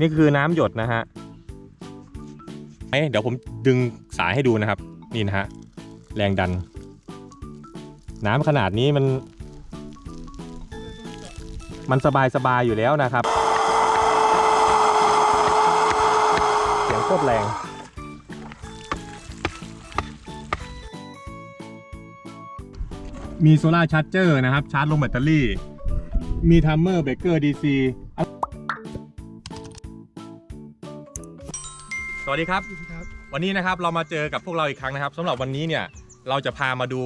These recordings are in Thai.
นี่คือน้ำหยดนะฮะเอ๊ะเดี๋ยวผมดึงสายให้ดูนะครับ นี่นะฮะแรงดัน น้ำขนาดนี้มัน มันสบายสบายอยู่แล้วนะครับ เสียงโคตรแรงมีโซลาร์ชาร์จเจอร์นะครับ ชาร์จลงแบตเตอรี่ มีทัมเมอร์เบรกเกอร์ DC ส วัสดีครับ ครับวันนี้นะครับเรามาเจอกับพวกเราอีกครั้งนะครับสำหรับวันนี้เนี่ยเราจะพามาดู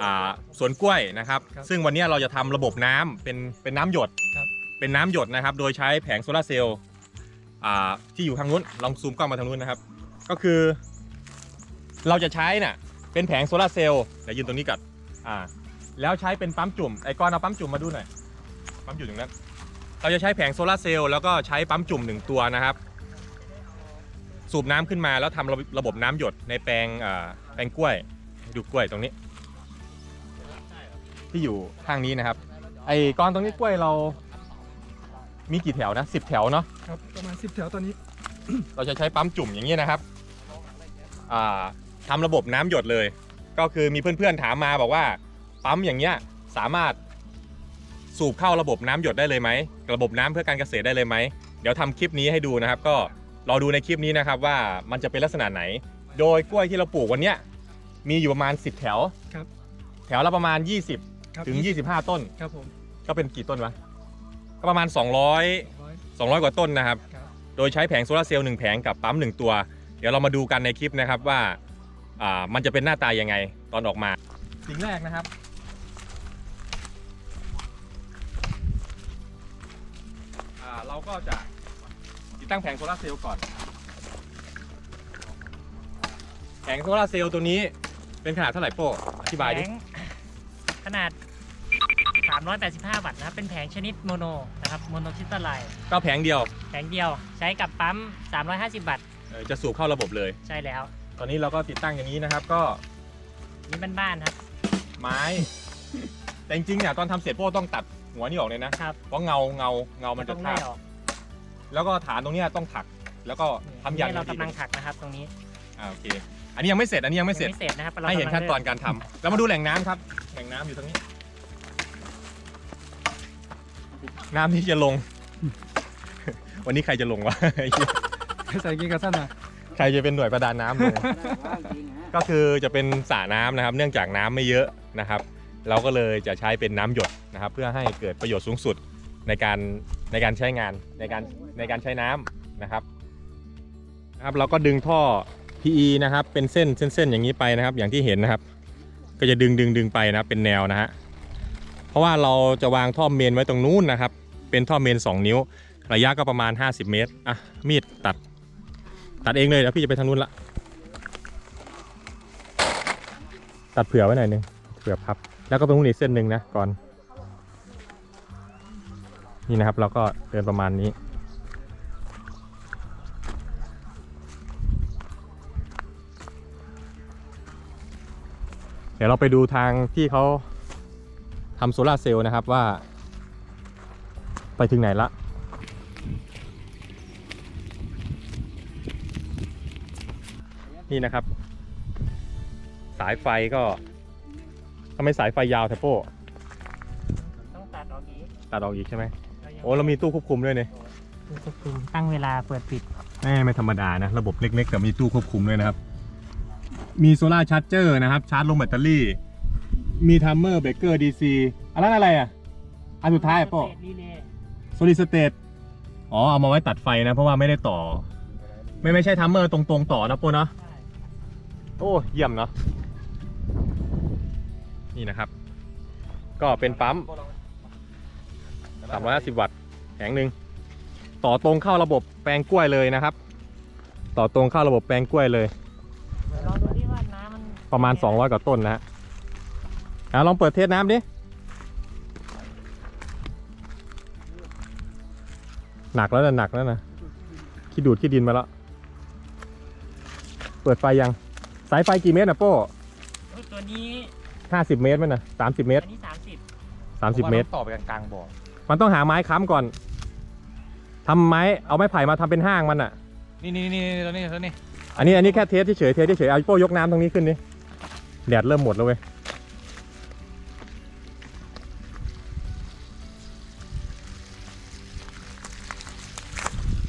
อ่าสวนกล้วยนะครับ ครับซึ่งวันนี้เราจะทำระบบน้ำเป็นเป็นน้ำหยดครับ เป็นน้ำหยดนะครับ โดยใช้แผงโซลาร์เซลล์อ่าที่อยู่ทางนู้นลองซูมกล้องมาทางนู้นนะครับ ก็คือ เราจะใช้น่ะเป็นแผงโซลาร์เซลล์เดี๋ยวยืนตรงนี้ก่อนอ่า แล้วใช้เป็นปั๊มจุ่มไอ้ก้อนเอาปั๊มจุ่มมาดูหน่อยปั๊มจุ่มตรงนั้นเราจะใช้แผงโซลาร์เซลล์แล้วก็ใช้ปั๊มจุ่มหนึ่งตัวนะครับ สูบน้ำขึ้นมาแล้วทำระระบบน้ำหยดในแปลงอ่าแปลงกล้วยดูกล้วยตรงนี้ ที่อยู่ข้างนี้นะครับ ไอ้ก้อนตรงนี้กล้วยเรามีกี่แถวนะสิบแถวเนาะครับประมาณ10แถวตอนนี้ เราจะใช้ปั๊มจุ่มอย่างนี้นะครับอ่าทำระบบน้ำหยดเลย ก็คือมีเพื่อนๆถามมาบอกว่า ปั๊มอย่างเงี้ยสามารถสูบเข้าระบบน้ำหยดได้เลยไหมระบบน้ำเพื่อการเกษตรได้เลยไหมเดี๋ยวทำคลิปนี้ให้ดูนะครับ ก็ รอดูในคลิปนี้นะครับว่ามันจะเป็นลักษณะไหน โดยกล้วยที่เราปลูกวันเนี้ยมีอยู่ประมาณ 10 แถว ครับ แถวละประมาณ ครับ20 ถึง 25 ต้น ครับผมก็เป็นกี่ต้นวะ ก็ประมาณ 200 ร้อย200 กว่าต้นนะครับ ครับ โดยใช้แผงโซลาร์เซลล์หนึ่งแผงกับปั๊มหนึ่งตัว เดี๋ยวเรามาดูกันในคลิปนะครับว่าอ่ามันจะเป็นหน้าตายังไงตอนออกมา สิ่งแรกนะครับ อ่าเราก็จะ ติดตั้งแผงโซลาร์เซลล์ก่อน แผงโซลาร์เซลล์ตัวนี้เป็นขนาดเท่าไหร่โป้อธิบายดิ แผงขนาด 385 วัตต์นะครับ เป็นแผงชนิดโมโนนะครับ โมโนคริสตัลไลน์ก็แผงเดียวแผงเดียวใช้กับปั๊ม 350 วัตต์ เอ่อจะสูบเข้าระบบเลย ใช่แล้ว ตอนนี้เราก็ติดตั้งอย่างนี้นะครับ ก็นี่บ้านๆครับ ไม้ แต่จริงๆเนี่ยตอนทำเสร็จโป้ต้องตัดหัวนี่ออกเลยนะครับ เพราะเงาเงาเงามันจะต้องทาไล่บออก แล้วก็ฐานตรงเนี้ยต้องถัก แล้วก็ทำยันนี่เราให้ดีกำลังถักนะครับตรงนี้อ่าโอเค อันนี้ยังไม่เสร็จ อันนี้ยังไม่เสร็จ ยังไม่เสร็จนะครับราให้เห็นกำลังขั้นตอนการทำแล้วมาดูแหล่งน้ำครับ แหล่งน้ำอยู่ตรงนี้ น้ำที่จะลง วันนี้ใครจะลงวะไอ้เหี้ยใส่กีกระสั้นนะใครจะเป็นหน่วยประดาน้ำลง ก็คือจะเป็นสระน้ำนะครับ เนื่องจากน้ำไม่เยอะนะครับ เราก็เลยจะใช้เป็นน้ำหยดนะครับ เพื่อให้เกิดประโยชน์สูงสุด ในการในการใช้งานในการในการใช้น้ำนะครับนะครับ เราก็ดึงท่อ PE นะครับ เป็นเส้นเส้นๆอย่างนี้ไปนะครับ อย่างที่เห็นนะครับ ก็จะดึงดึงดึงไปนะเป็นแนวนะฮะเพราะว่าเราจะวางท่อเมนไว้ตรงนู้นนะครับ เป็นท่อเมน 2 นิ้ว ระยะก็ประมาณ 50 เมตรอะมีดตัด ตัดเองเลยเดี๋ยวพี่จะไปทางนู้นละตัดเผื่อไว้หน่อยนึงเผื่อพับ แล้วก็ตรงนู้นอีกเส้นหนึ่งนะก่อน นี่นะครับเราก็เดินประมาณนี้ เดี๋ยวเราไปดูทางที่เขาทำโซลาร์เซลล์นะครับว่า ไปถึงไหนละนี่นะครับ สายไฟก็ทำไมสายไฟยาวแทโป้ต้องตัดออกอีกตัดออกอีกใช่ไหมยัง โอ้เรามีตู้ควบคุมด้วยเนี่ยควบคุมตั้งเวลาเปิดปิดแม่ไม่ธรรมดานะ ระบบเล็กๆ แต่มีตู้ควบคุมด้วยนะครับ มีโซลาร์ชาร์จเจอร์นะครับ ชาร์จลงแบตเตอรี่ มีทัมเมอร์เบรกเกอร์ดีซีอันนั้นอะไรอะ อันสุดท้ายอะโป้รีเลย์โซลิดสเตตอ๋อ เอามาไว้ตัดไฟนะ เพราะว่าไม่ได้ต่อ ไม่ไม่ใช่ทัมเมอร์ตรงๆต่อนะโป้เนาะใช่โอ้เยี่ยมเนาะนี่นะครับ ก็เป็นปั๊ม 350 วัตต์แผงหนึ่งต่อตรงเข้าระบบแปลงกล้วยเลยนะครับ ต่อตรงเข้าระบบแปลงกล้วยเลยเดี๋ยวลองดูที่ว่าน้ำมันประมาณ 200 กว่าต้นนะฮะอะลองเปิดเทสน้ำดิ หนักแล้วนะหนักแล้วนะขี้ดูดขี้ดินมาแล้ว เปิดไฟยัง สายไฟกี่เมตรนะโป้อุ๊ยตัวนี้50 เมตรไหมนะ30 เมตร อันนี้30 30 เมตร ต่อไปกลางๆบ่อ มันต้องหาไม้ค้ำก่อนทำไม้เอาไม้ไผ่มาทำเป็นห้างมันอะ นี่นี่นี่ตัวนี้ตัวนี้อันนี้อันนี้แค่เทสเฉยๆเทสเฉยๆเอาโป้ยกน้ำตรงนี้ขึ้นดิแดดเริ่มหมดแล้วเว้ย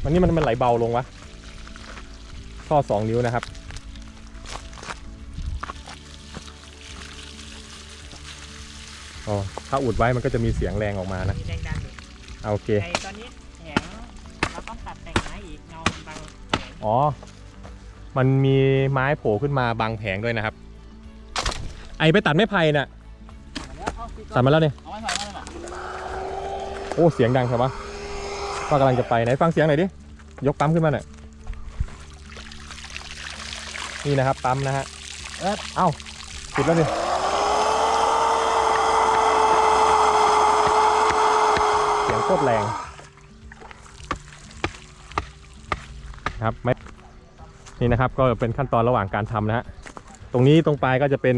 วันนี้มันมันไหลเบาลงวะท่อสองนิ้วนะครับ อ๋อถ้าอุดไว้มันก็จะมีเสียงแรงออกมานะมีแรงดันอยู่เอาโอเค ไอ้ตอนนี้แผงเราต้องตัดแต่งไม้อีกเงามันบังแผงอ๋อ มันมีไม้โผล่ขึ้นมาบังแผงด้วยนะครับ ไอไปตัดไม้ไผ่น่ะตัดมาแล้วเนี่ย เอาไม้ไผ่มาเลยเหรอโอ้ เสียงดังครับวะว่ากำลังจะไปไหนฟังเสียงหน่อยดิ ยกปั๊มขึ้นมาหน่อย นี่นะครับปั๊มนะฮะ เอ้าเอ้าติดแล้วนี่เสียงโคตรแรงครับไม่นี่นะครับก็เป็นขั้นตอนระหว่างการทำนะฮะตรงนี้ตรงปลายก็จะเป็น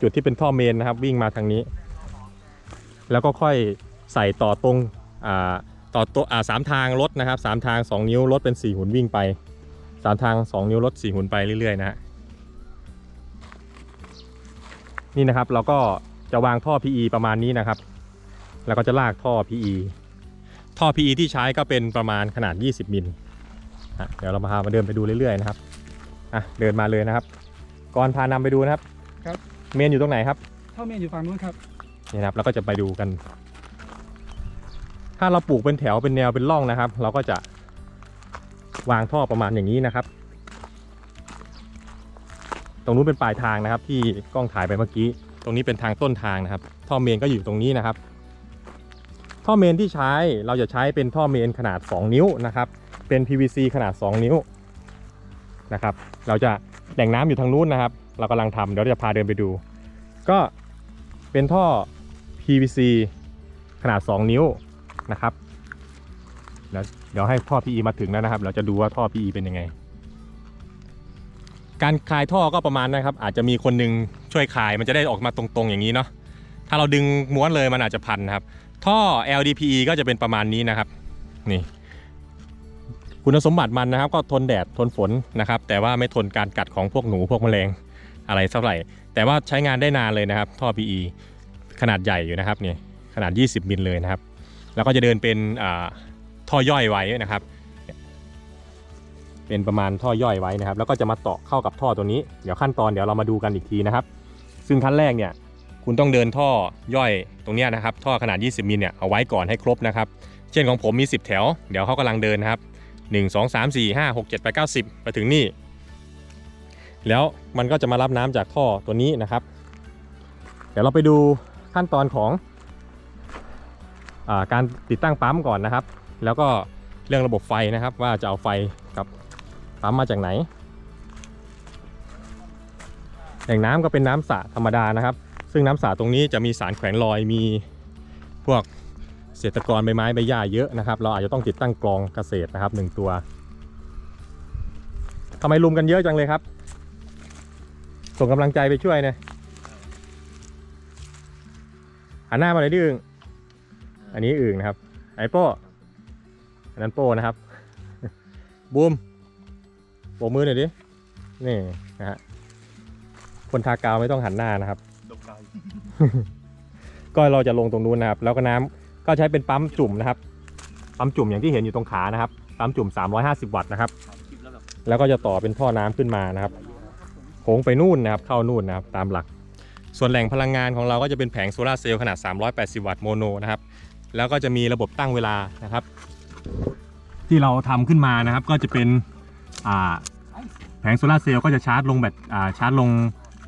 จุดที่เป็นท่อเมนนะครับ วิ่งมาทางนี้ แล้วก็ค่อยใส่ต่อตรงอ่าต่อตัวอ่าสามทางรถนะครับสามทาง 2 นิ้วรถเป็น 4 หุ่นวิ่งไปสามทาง 2 นิ้วรถ4หุ่นไปเรื่อยๆนะฮะนี่นะครับเราก็จะวางท่อ PE ประมาณนี้นะครับ แล้วก็จะลากท่อ PE ท่อ PE ที่ใช้ก็เป็นประมาณขนาด 20 มิลอะเดี๋ยวเรามาพามาเดินไปดูเรื่อยๆนะครับอะเดินมาเลยนะครับ ก่อนพานำไปดูนะครับครับ เมนอยู่ตรงไหนครับท่อเมนอยู่ฝั่งนู้นครับนี่นะครับแล้วก็จะไปดูกัน ถ้าเราปลูกเป็นแถวเป็นแนวเป็นร่องนะครับ เราก็จะวางท่อประมาณอย่างนี้นะครับ ตรงนู้นเป็นปลายทางนะครับ ที่กล้องถ่ายไปเมื่อกี้ ตรงนี้เป็นทางต้นทางนะครับ ท่อเมนก็อยู่ตรงนี้นะครับ ท่อเมนที่ใช้เราจะใช้เป็นท่อเมนขนาด 2 นิ้วนะครับ เป็น PVC ขนาด 2 นิ้วนะครับ เราจะแหล่งน้ำอยู่ทางนู้นนะครับ เรากำลังทำเดี๋ยวจะพาเดินไปดู ก็เป็นท่อ PVC ขนาด 2 นิ้วนะครับเดี๋ยวเดี๋ยวให้ท่อ PE มาถึงแล้วนะครับ เราจะดูว่าท่อ PE เป็นยังไง การคลายท่อก็ประมาณนะครับ อาจจะมีคนหนึงช่วยคลายมันจะได้ออกมาตรงๆอย่างนี้เนาะถ้าเราดึงม้วนเลยมันอาจจะพันนะครับ ท่อ LDPE ก็จะเป็นประมาณนี้นะครับ นี่ คุณสมบัติมันนะครับ ก็ทนแดดทนฝนนะครับ แต่ว่าไม่ทนการกัดของพวกหนูพวกแมลงอะไรเท่าไหร่ แต่ว่าใช้งานได้นานเลยนะครับ ท่อ PE ขนาดใหญ่อยู่นะครับเนี่ยขนาด 20 มิลเลยนะครับ แล้วก็จะเดินเป็นท่อย่อยไว้นะครับ เป็นประมาณท่อย่อยไว้นะครับ แล้วก็จะมาต่อเข้ากับท่อตัวนี้ เดี๋ยวขั้นตอนเดี๋ยวเรามาดูกันอีกทีนะครับ ซึ่งขั้นแรกเนี่ย คุณต้องเดินท่อย่อยตรงนี้นะครับ ท่อขนาด 20มิลเนี่ยเอาไว้ก่อนให้ครบนะครับ เช่นของผมมี 10 แถว เดี๋ยวเขากำลังเดินนะครับ 1 2 3 4 5 6 7 8 9 10 ไปถึงนี่ แล้วมันก็จะมารับน้ำจากท่อตัวนี้นะครับ เดี๋ยวเราไปดูขั้นตอนของอาการติดตั้งปั๊มก่อนนะครับ แล้วก็เรื่องระบบไฟนะครับ ว่าจะเอาไฟกับปั๊มมาจากไหนแหล่งน้ำก็เป็นน้ำสระธรรมดานะครับ ซึ่งน้ำสระตรงนี้จะมีสารแขวนลอยมีพวกเศษตะกอนใบไม้ใบหญ้าเยอะนะครับ เราอาจจะต้องติดตั้งกรองเกษตรนะครับหนึ่งตัวทำไมลุมกันเยอะจังเลยครับ ส่งกำลังใจไปช่วยเนี่ยหันหน้ามาเลยดิอึงอันนี้อึงนะครับ ไอโป้อันนั้นโป้นะครับ บูมโบมือหน่อยดิ นี่นะฮะคนทากาวไม่ต้องหันหน้านะครับ ก็เราจะลงตรงนู้นนะครับ แล้วก็น้ำก็ใช้เป็นปั๊มจุ่มนะครับ ปั๊มจุ่มอย่างที่เห็นอยู่ตรงขานะครับ ปั๊มจุ่ม 350 วัตต์นะครับ แล้วก็จะต่อเป็นท่อน้ำขึ้นมานะครับโค้งไปนู่นนะครับ เข้านู่นนะครับ ตามหลัก ส่วนแหล่งพลังงานของเราก็จะเป็นแผงโซลาร์เซลล์ขนาด 380 วัตต์โมโนนะครับ แล้วก็จะมีระบบตั้งเวลานะครับ ที่เราทำขึ้นมานะครับ ก็จะเป็นแผงโซลาร์เซลล์ก็จะชาร์จลงแบตชาร์จลง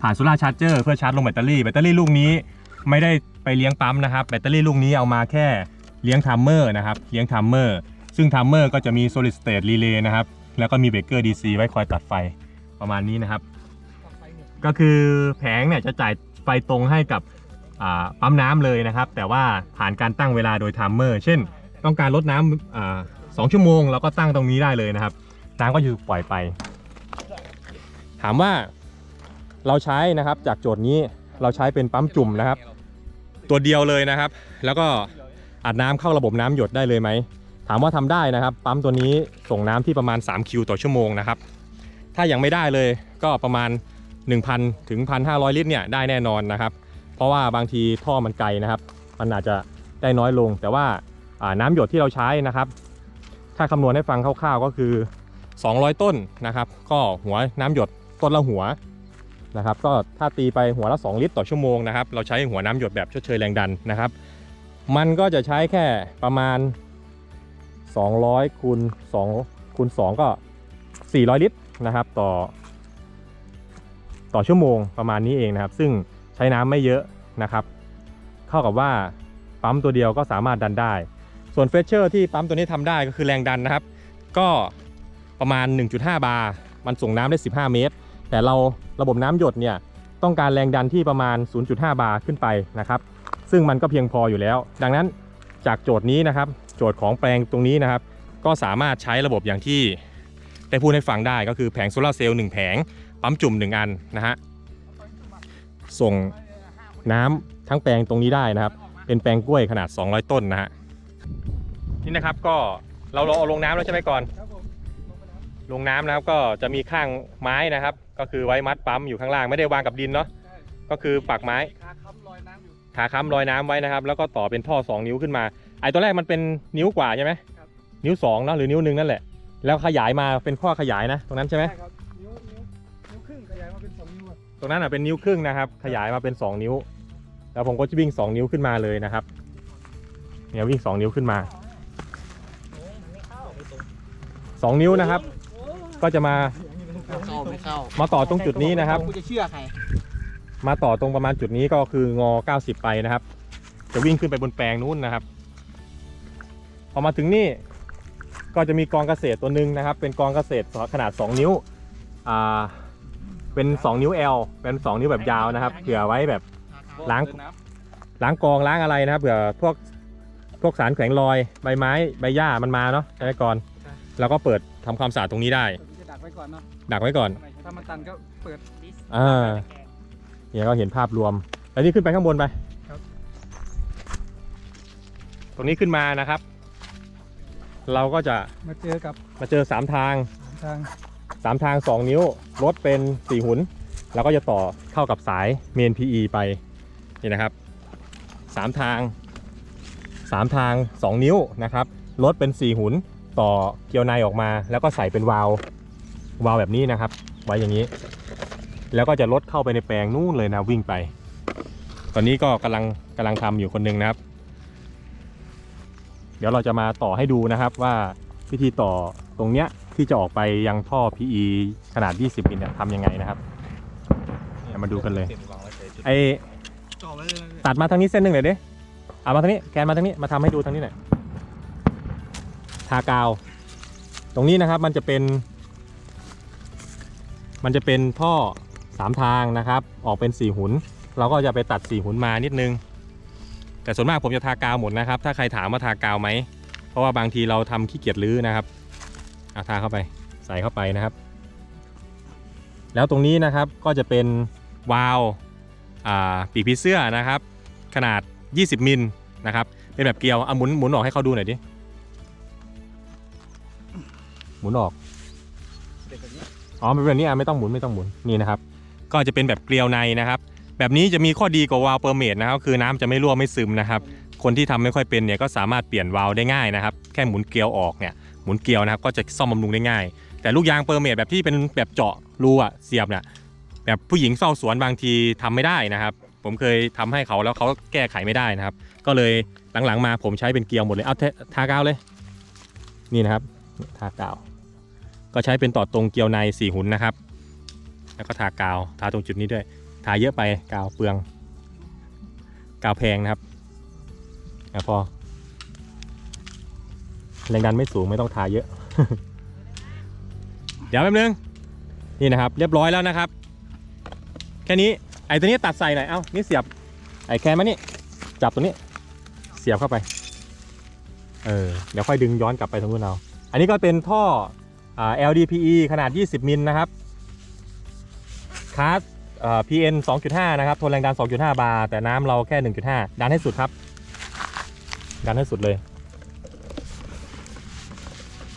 ผ่านโซลาร์ชาร์จเจอร์เพื่อชาร์จลงแบตเตอรี่แบตเตอรี่ลูกนี้ไม่ได้ไปเลี้ยงปั๊มนะครับแบตเตอรี่ลูกนี้เอามาแค่เลี้ยงทัมเมอร์นะครับเลี้ยงทัมเมอร์ซึ่งทัมเมอร์ก็จะมี solid state relay นะครับแล้วก็มีเบรกเกอร์ DC ไว้คอยตัดไฟประมาณนี้นะครับ ก็คือแผงเนี่ยจะจ่ายไฟตรงให้กับปั๊มน้ำเลยนะครับ แต่ว่าผ่านการตั้งเวลาโดยไทม์เมอร์เช่น ต้องการลดน้ำสองชั่วโมงเราก็ตั้งตรงนี้ได้เลยนะครับ น้ำก็อยู่ปล่อยไป ถามว่า เราใช้นะครับจากโจทย์นี้เราใช้เป็นปั๊มจุ่มนะครับ ตัวเดียวเลยนะครับ แล้วก็อัดน้ำเข้าระบบน้ำหยดได้เลยไหมถามว่าทำได้นะครับ ปั๊มตัวนี้ส่งน้ำที่ประมาณ3คิวต่อชั่วโมงนะครับ ถ้ายังไม่ได้เลยก็ประมาณ 1,000ถึง1,500 ลิตรเนี่ยได้แน่นอนนะครับ เพราะว่าบางทีท่อมันไกลนะครับ มันอาจจะได้น้อยลง แต่ว่าน้ำหยดที่เราใช้นะครับ ถ้าคำนวณให้ฟังคร่าวๆก็คือ 200 ต้นนะครับ ก็หัวน้ำหยดต้นละหัว นะครับก็ถ้าตีไปหัวละ 2 ลิตรต่อชั่วโมงนะครับเราใช้หัวน้ำหยดแบบชดเชยแรงดันนะครับ มันก็จะใช้แค่ประมาณ 200คูณ2คูณ2ก็ 400 ลิตรนะครับต่อ ต่อชั่วโมงประมาณนี้เองนะครับ ซึ่งใช้น้ำไม่เยอะนะครับเข้ากับว่าปั๊มตัวเดียวก็สามารถดันได้ ส่วนเฟชเชอร์ที่ปั๊มตัวนี้ทำได้ก็คือแรงดันนะครับ ก็ประมาณ 1.5 บาร์มันส่งน้ำได้ 15 เมตร แต่เราระบบน้ำหยดเนี่ยต้องการแรงดันที่ประมาณ 0.5 บาร์ขึ้นไปนะครับ ซึ่งมันก็เพียงพออยู่แล้ว ดังนั้นจากโจทย์นี้นะครับ โจทย์ของแปลงตรงนี้นะครับ ก็สามารถใช้ระบบอย่างที่ได้พูดให้ฟังได้ก็คือแผงโซลาเซลล์1แผง ปั๊มจุ่ม 1 อันนะฮะส่งน้ำทั้งแปลงตรงนี้ได้นะครับ เป็นแปลงกล้วยขนาด 200 ต้นนะฮะนี่นะครับก็เราเราเอาลงน้ำแล้วใช่ไหมก่อน ลงน้ำนะครับก็จะมีข้างไม้นะครับ ก็คือไว้มัดปั๊มอยู่ข้างล่างไม่ได้วางกับดินเนาะใช่ก็คือปักไม้ขาค้ำลอยน้ำอยู่ขาค้ำลอยน้ำไว้นะครับ แล้วก็ต่อเป็นท่อ 2 นิ้วขึ้นมา ไอ้ตัวแรกมันเป็นนิ้วกว่าใช่ไหมครับนิ้ว2เนอะหรือนิ้วหนึ่งนั่นแหละ แล้วขยายมาเป็นข้อขยายนะตรงนั้นใช่ไหมใช่ครับนิ้วนิ้วนิ้วครึ่งขยายมาเป็นสองนิ้วอะตรงนั้นอะเป็นนิ้วครึ่งนะครับ ขยายมาเป็น 2 นิ้ว แล้วผมก็จะวิ่ง 2 นิ้วขึ้นมาเลยนะครับเนี่ยวิ่ง 2 นิ้วขึ้นมา 2 นิ้วนะครับ ก็จะมา เข้าไม่เข้ามาต่อตรงจุดนี้นะครับ กูจะเชื่อใครมาต่อตรงประมาณจุดนี้ก็คืองอ 90 ไปนะครับ จะวิ่งขึ้นไปบนแปลงนู้นนะครับ พอมาถึงนี่ก็จะมีกองเกษตรตัวหนึ่งนะครับ เป็นกองเกษตรขนาด 2 นิ้วอ่าเป็น 2 นิ้ว L เป็น 2 นิ้วแบบยาวนะครับเผื่อไว้แบบล้างล้างกองล้างอะไรนะครับเผื่อพวกพวกสารแขวงลอยใบไม้ใบหญ้ามันมาเนาะใช่ไหมก่อนแล้วก็เปิดทำความสะอาดตรงนี้ได้ผมจะดักไว้ก่อนเนาะดักไว้ก่อน ถ้ามันตันก็เปิดอ่า เนี่ยก็เห็นภาพรวม แล้วนี่ขึ้นไปข้างบนไปครับตรงนี้ขึ้นมานะครับ เราก็จะมาเจอกับมาเจอ3ทางทาง3ทาง2นิ้ว รถเป็น4หุน แล้วก็จะต่อเข้ากับสายเมน PE ไป นี่นะครับ3ทาง3ทาง2นิ้วนะครับ รถเป็น4หุน ต่อเกลียวในออกมา แล้วก็ใส่เป็นวาล์ววาล์วแบบนี้นะครับ ไว้อย่างนี้ แล้วก็จะลดเข้าไปในแปลงนู่นเลยนะวิ่งไป ตอนนี้ก็กำลังกำลังทำอยู่คนหนึงนะครับ เดี๋ยวเราจะมาต่อให้ดูนะครับว่าวิธีต่อตรงเนี้ยที่จะออกไปยังท่อ PE ขนาด 20มิลเนี่ยทำยังไงนะครับเนี่ยมาดูกันเลยไอ้ตัดมาทางนี้เส้นหนึ่งหน่อยดิเอามาทางนี้แกนมาทางนี้มาทำให้ดูทางนี้หน่อยทากาว ตรงนี้นะครับมันจะเป็น มันจะเป็นท่อสามทางนะครับ ออกเป็นสี่หุน เราก็จะไปตัดสี่หุนมานิดนึง แต่ส่วนมากผมจะทากาวหมดนะครับ ถ้าใครถามว่าทากาวไหม เพราะว่าบางทีเราทำขี้เกียจรื้อนะครับเอาทาเข้าไปใส่เข้าไปนะครับ แล้วตรงนี้นะครับก็จะเป็นวาล์วปีกผีเสื้อนะครับ ขนาด 20 มิลนะครับ เป็นแบบเกลียวเอาหมุนหมุนออกให้เขาดูหน่อยดิหมุนออก อ๋อเป็นแบบนี้อะไม่ต้องหมุนไม่ต้องหมุนนี่นะครับก็จะเป็นแบบเกลียวในนะครับ แบบนี้จะมีข้อดีกว่าวาล์วเปอร์เมดนะครับคือน้ำจะไม่รั่วไม่ซึมนะครับ คนที่ทำไม่ค่อยเป็นเนี่ยก็สามารถเปลี่ยนวาล์วได้ง่ายนะครับ แค่หมุนเกลียวออกเนี่ยหมุนเกลียวนะครับก็จะซ่อมบำรุงได้ง่าย แต่ลูกยางเปอร์เมดแบบที่เป็นแบบเจาะรูอะเสียบเนี่ยแบบผู้หญิงเฝ้าสวนบางทีทำไม่ได้นะครับ ผมเคยทำให้เขาแล้วเขาแก้ไขไม่ได้นะครับ ก็เลยหลังๆมาผมใช้เป็นเกลียวหมดเลยเอาเททากาวเลย นี่นะครับทากาว ก็ใช้เป็นต่อตรงเกลียวในสี่หุนนะครับ แล้วก็ทากาวทาตรงจุดนี้ด้วย ทาเยอะไปกาวเปลือง กาวแพงนะครับอพอแรงดันไม่สูงไม่ต้องทาเยอะ เดี๋ยวแป๊บนึง นี่นะครับ เรียบร้อยแล้วนะครับ แค่นี้ไอ้ตัวนี้ตัดใส่หน่อย เอ้า นี่เสียบ ไอ้แคนมานี่ จับตัวนี้ เสียบเข้าไป เออ เดี๋ยวค่อยดึงย้อนกลับไปตรงนู้นเอา อันนี้ก็เป็นท่อ LDPE ขนาด 20 มิลนะครับคาสอ่า PN 2.5 นะครับ ทนแรงดัน 2.5 บาร์ แต่น้ำเราแค่ 1.5 ดันให้สุดครับ ดันให้สุดเลย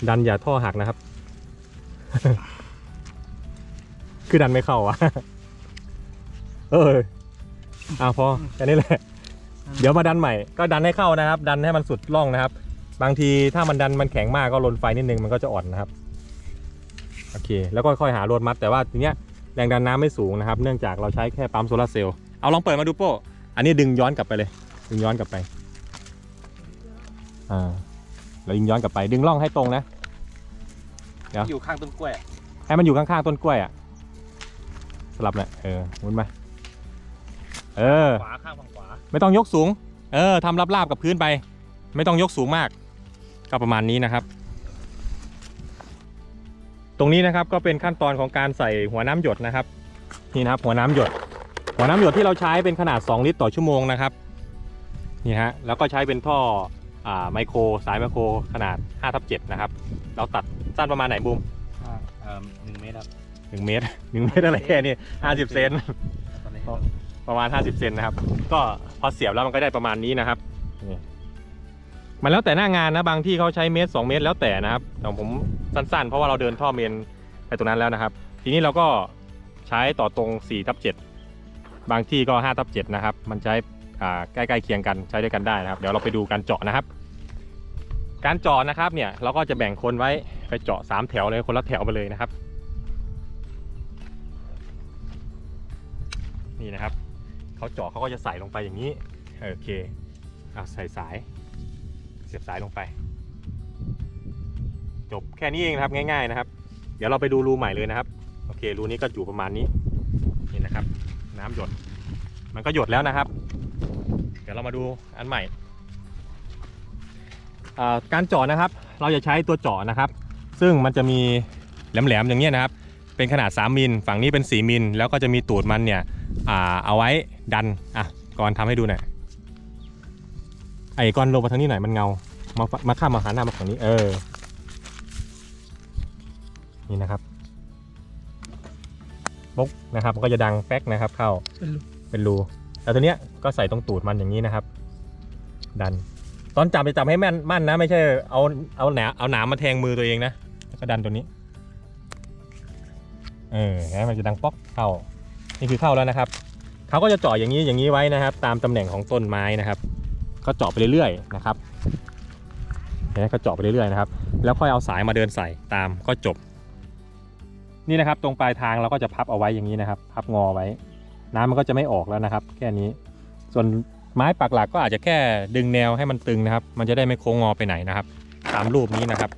ดันอย่าท่อหักนะครับ คือดันไม่เข้าอะ เอออะพอแค่นี้แหละ เดี๋ยวมาดันใหม่ ก็ดันให้เข้านะครับ ดันให้มันสุดร่องนะครับ บางทีถ้ามันดันมันแข็งมากก็ลนไฟนิดนึงมันก็จะอ่อนนะครับ โอเค แล้วก็ค่อยหาโรดมัดแต่ว่าทีเนี้ยแรงดันน้ำไม่สูงนะครับ เนื่องจากเราใช้แค่ปั๊มโซลาร์เซลล์เอาลองเปิดมาดูโป้อันนี้ดึงย้อนกลับไปเลย ดึงย้อนกลับไปอ่าเราดึงย้อนกลับไป ดึงร่องให้ตรงนะอยู่ข้างต้นกล้วย ให้มันอยู่ข้างๆต้นกล้วยอะสลับนะเออหมุนมาเออขวาข้างฝั่งขวาไม่ต้องยกสูง เออทำราบๆกับพื้นไป ไม่ต้องยกสูงมาก ก็ประมาณนี้นะครับ ตรงนี้นะครับก็เป็นขั้นตอนของการใส่หัวน้ำหยดนะครับนี่นะครับหัวน้ำหยด หัวน้ำหยดที่เราใช้เป็นขนาด 2 ลิตรต่อชั่วโมงนะครับนี่ฮะแล้วก็ใช้เป็นท่ออ่าไมโครสายไมโครขนาด5ทับ7นะครับเราตัดสั้นประมาณไหนบูมเอ่อหนึ่งเมตรครับ1เมตร1เมตรอะไรแค่นี้50เซนตอนนี้อ๋อประมาณ 50 เซนนะครับ ก็พอเสียบแล้วมันก็ได้ประมาณนี้นะครับนี่ มันแล้วแต่หน้างานนะบางที่เขาใช้เมตร 2 เมตรแล้วแต่นะครับแต่ผมสั้นๆ เพราะว่าเราเดินท่อเมนไปตรงนั้นแล้วนะครับ ทีนี้เราก็ใช้ต่อตรง4ทับ7บางที่ก็5ทับ7นะครับ มันใช้ใกล้ๆเคียงกันใช้ด้วยกันได้นะครับ เดี๋ยวเราไปดูการเจาะนะครับ การเจาะนะครับเนี่ยเราก็จะแบ่งคนไว้ไปเจาะ 3 แถวเลยคนละแถวไปเลยนะครับ นี่นะครับเขาเจาะเขาก็จะใส่ลงไปอย่างนี้โอเคเอะใส่สาย เสียบสายลงไป จบแค่นี้เองนะครับง่าย ๆนะครับ เดี๋ยวเราไปดูรูใหม่เลยนะครับ โอเครูนี้ก็อยู่ประมาณนี้นี่นะครับ น้ำหยด มันก็หยดแล้วนะครับ เดี๋ยวเรามาดูอันใหม่การเจาะนะครับ เราจะใช้ตัวเจาะนะครับ ซึ่งมันจะมีแหลมๆอย่างเงี้ยนะครับ เป็นขนาด 3มิลฝั่งนี้เป็น 4มิลแล้วก็จะมีตูดมันเนี่ยอเอาไว้ดันอะก่อนทำให้ดูหน่อย ไอ้ก้อนลงมาทางนี้หน่อยมันเงา มาฝมาข้ามมาหาหน้ามาฝั่งนี้ เออ นี่นะครับปุ๊กนะครับมันก็จะดังแป๊กนะครับ เข้าเป็นรูเป็นรูแล้วตัวเนี้ยก็ใส่ตรงตูดมันอย่างนี้นะครับ ดัน ตอนจับจะจับให้แม่นมั่นนะ ไม่ใช่เอาเอาหนาเอาหนามมาแทงมือตัวเองนะแล้วก็ดันตัวนี้ เออนะมันจะดังป๊อกเข้า นี่คือเข้าแล้วนะครับเขาก็จะเจาะอย่างนี้อย่างนี้ไว้นะครับ ตามตำแหน่งของต้นไม้นะครับ ก็เจาะไปเรื่อยๆนะครับเห็นไหมก็เจาะไปเรื่อยๆนะครับ แล้วค่อยเอาสายมาเดินใส่ตามก็จบ นี่นะครับตรงปลายทางเราก็จะพับเอาไว้อย่างนี้นะครับ พับงอไว้ น้ำมันก็จะไม่ออกแล้วนะครับ แค่นี้ ส่วนไม้ปักหลักก็อาจจะแค่ดึงแนวให้มันตึงนะครับ มันจะได้ไม่โค้งงอไปไหนนะครับ ตามรูปนี้นะครับ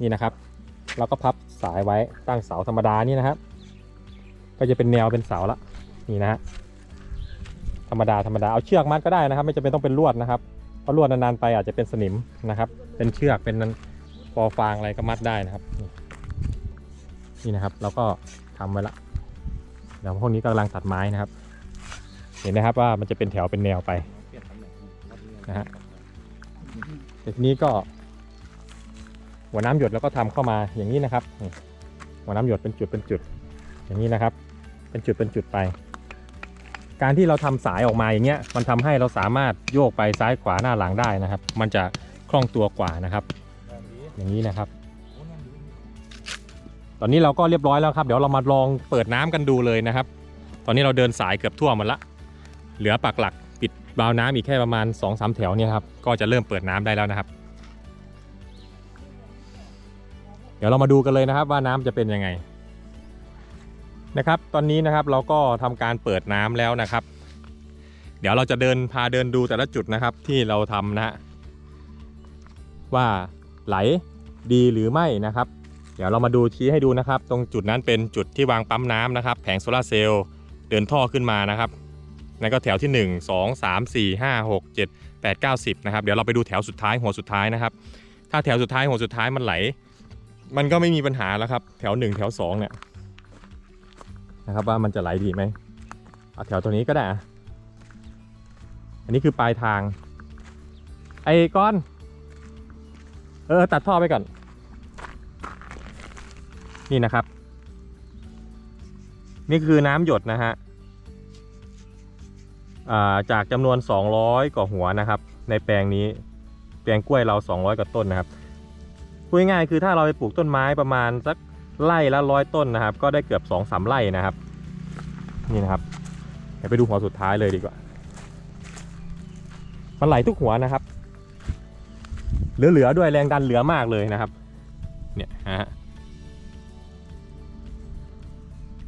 นี่นะครับ เราก็พับสายไว้ตั้งเสาธรรมดานี่นะครับ ก็จะเป็นแนวเป็นเสาละนี่นะฮะ รรมดาธรรมดาเอาเชือกมัดก็ได้นะครับ ไม่จำเป็นต้องเป็นลวดนะครับเพราะลวดนานๆไปอาจจะเป็นสนิมนะครับ เป็นเชือกเป็นปอฟางอะไรก็มัดได้นะครับ นี่นะครับเราก็ทำไว้ละเดี๋ยวพวกนี้กำลังตัดไม้นะครับ เห็นไหมครับว่ามันจะเป็นแถวเป็นแนวไปนะฮะแต่ทีนี้ก็ หัวน้ำหยดแล้วก็ทำเข้ามาอย่างนี้นะครับ หัวน้ำหยดเป็นจุดเป็นจุด อย่างนี้นะครับ เป็นจุดเป็นจุดไป การที่เราทำสายออกมาอย่างเงี้ยมันทำให้เราสามารถโยกไปซ้ายขวาหน้าหลังได้นะครับ มันจะคล่องตัวกว่านะครับ อย่างนี้นะครับ ตอนนี้เราก็เรียบร้อยแล้วครับ เดี๋ยวเรามาลองเปิดน้ำกันดูเลยนะครับ ตอนนี้เราเดินสายเกือบทั่วหมดละ เหลือปักหลักปิดบาวน้ำอีกแค่ประมาณ2อสแถวเนี่ยครับก็จะเริ่มเปิดน้ำได้แล้วนะครับ เดี๋ยวเรามาดูกันเลยนะครับว่าน้ำจะเป็นยังไง นะครับ ตอนนี้นะครับเราก็ทำการเปิดน้ำแล้วนะครับ เดี๋ยวเราจะเดินพาเดินดูแต่ละจุดนะครับที่เราทำนะฮะว่าไหลดีหรือไม่นะครับ เดี๋ยวเรามาดูชี้ให้ดูนะครับ ตรงจุดนั้นเป็นจุดที่วางปั๊มน้ำนะครับ แผงโซลาเซลล์เดินท่อขึ้นมานะครับนั่นก็แถวที่ 1 2 3 4 5 6 7 8 9 10นะครับเดี๋ยวเราไปดูแถวสุดท้ายหัวสุดท้ายนะครับ ถ้าแถวสุดท้ายหัวสุดท้ายมันไหล มันก็ไม่มีปัญหาแล้วครับ แถว 1 แถว2เนี่ย นะครับว่ามันจะไหลดีไหมเอาแถวตัวนี้ก็ได้ อันนี้คือปลายทาง ไอ้ก้อน เออ ตัดท่อไปก่อน นี่นะครับ นี่คือน้ำหยดนะฮะาจากจำนวน 200 กว่าหัวนะครับ ในแปลงนี้แปลงกล้วยเรา 200 กว่าต้นนะครับพูดง่ายๆคือถ้าเราไปปลูกต้นไม้ประมาณสัก ไร่ละร้อยต้นนะครับ ก็ได้เกือบ2อสามไร่นะครับ นี่นะครับเดี๋ยวไปดูหัวสุดท้ายเลยดีกว่า มันไหลทุกหัวนะครับ เหลือๆด้วยแรงดันเหลือมากเลยนะครับ เนี่ยฮะ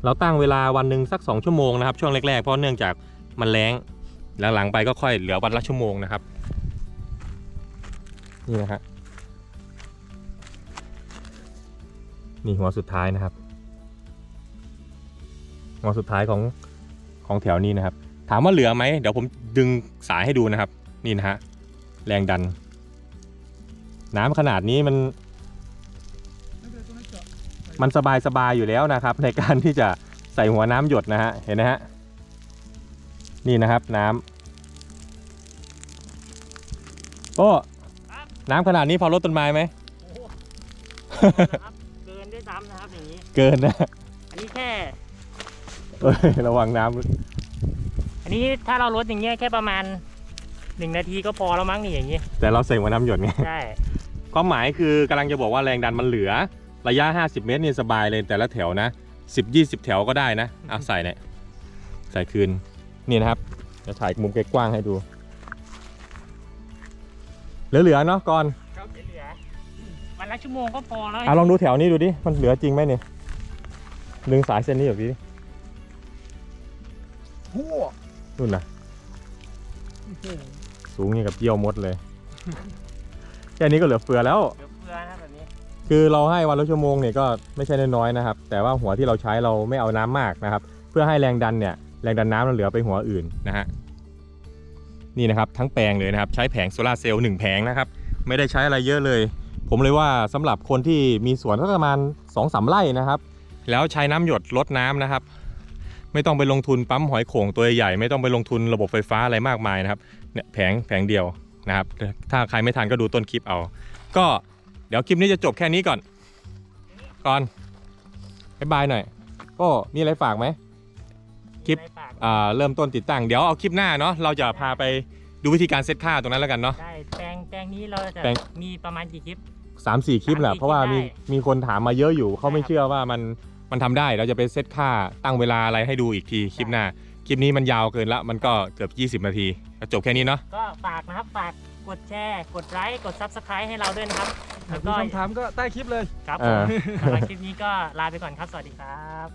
เราตั้งเวลาวันหนึ่งสัก 2 ชั่วโมงนะครับช่วงแรกๆเพราะเนื่องจากมันแรงหลังๆไปก็ค่อยเหลือวันละชั่วโมงนะครับ นี่นะฮะ นี่หัวสุดท้ายนะครับ หัวสุดท้ายของของแถวนี้นะครับ ถามว่าเหลือไหมเดี๋ยวผมดึงสายให้ดูนะครับ นี่นะฮะแรงดัน น้ำขนาดนี้มัน มันสบายสบายอยู่แล้วนะครับ ในการที่จะใส่หัวน้ำหยดนะฮะเห็นนะฮะนี่นะครับน้ำโอ้น้ำขนาดนี้พอลดต้นไม้ไหม เกินนะอันนี้แค่ เอ้ยระวังน้อันนี้ถ้าเราลดอย่างเงี้ยแค่ประมาณหนึ่งนาทีก็พอแล้วมั้งนี่อย่างงี้ำแต่เราใส่หัวน้ำหยดไง ใช่ ความหมายคือกำลังจะบอกว่าแรงดันมันเหลือ ระยะ 50 เมตรนี่สบายเลยแต่ละแถวนะ 10 20 แถวก็ได้นะเอาใส่เนี่ยใส่คืน นี่นะครับ จะถ่ายมุมไกลกว้างให้ดู เหลือๆเนาะก่อน ครับเหลือวันละชั่วโมงก็พอแล้ว อะลองดูแถวนี้ดูดิ มันเหลือจริงไหมเนี่ย ดึงสายเส้นนี้ออกดิหัวนู่นนะโอ้โหสูงอย่างกับเยี่ยวมดเลย แค่นี้ก็เหลือเฟือแล้วเหลือเฟือนะครับแบบนี้คือเราให้วันละชั่วโมงเนี่ยก็ไม่ใช่น้อยๆนะครับ แต่ว่าหัวที่เราใช้เราไม่เอาน้ำมากนะครับ เพื่อให้แรงดันเนี่ยแรงดันน้ำมันเหลือไปหัวอื่นนะฮะนี่นะครับทั้งแปลงเลยนะครับ ใช้แผงโซลาร์เซลล์หนึ่งแผงนะครับ ไม่ได้ใช้อะไรเยอะเลย ผมเลยว่าสำหรับคนที่มีสวนสักประมาณ2อสไร่นะครับ แล้วใช้น้ำหยดลดน้ำนะครับ ไม่ต้องไปลงทุนปั๊มหอยโข่งตัวใหญ่ไม่ต้องไปลงทุนระบบไฟฟ้าอะไรมากมายนะครับเนี่ยแผงแผงเดียวนะครับ ถ้าใครไม่ทันก็ดูต้นคลิปเอา ก็เดี๋ยวคลิปนี้จะจบแค่นี้ก่อน ก่อนบายบายหน่อยโอ้มีอะไรฝากไหมคลิปมีอะไรฝากอ่าเริ่มต้นติดตั้งเดี๋ยวเอาคลิปหน้าเนาะเราจะพาไปดูวิธีการเซตค่าตรงนั้นแล้วกันเนาะได้แปลงแปลงนี้เราจะแปลงมีประมาณกี่คลิปสามสี่คลิปแหละสามสี่เพราะว่ามีคลิปได้มีคนถามมาเยอะอยู่เขาไม่ใช่ครับเชื่อว่ามัน มันทำได้เราจะไปเซตค่าตั้งเวลาอะไรให้ดูอีกทีคลิปหน้า คลิปนี้มันยาวเกินละมันก็เกือบ20 นาทีก็จบแค่นี้เนาะก็ฝากนะครับฝากกดแชร์ กดไลค์กด Subscribe ให้เราด้วยนะครับหากแล้วมีก็คำถามก็ใต้คลิปเลยครับเอผมอสำหรับคลิปนี้ก็ลาไปก่อนครับสวัสดีครับ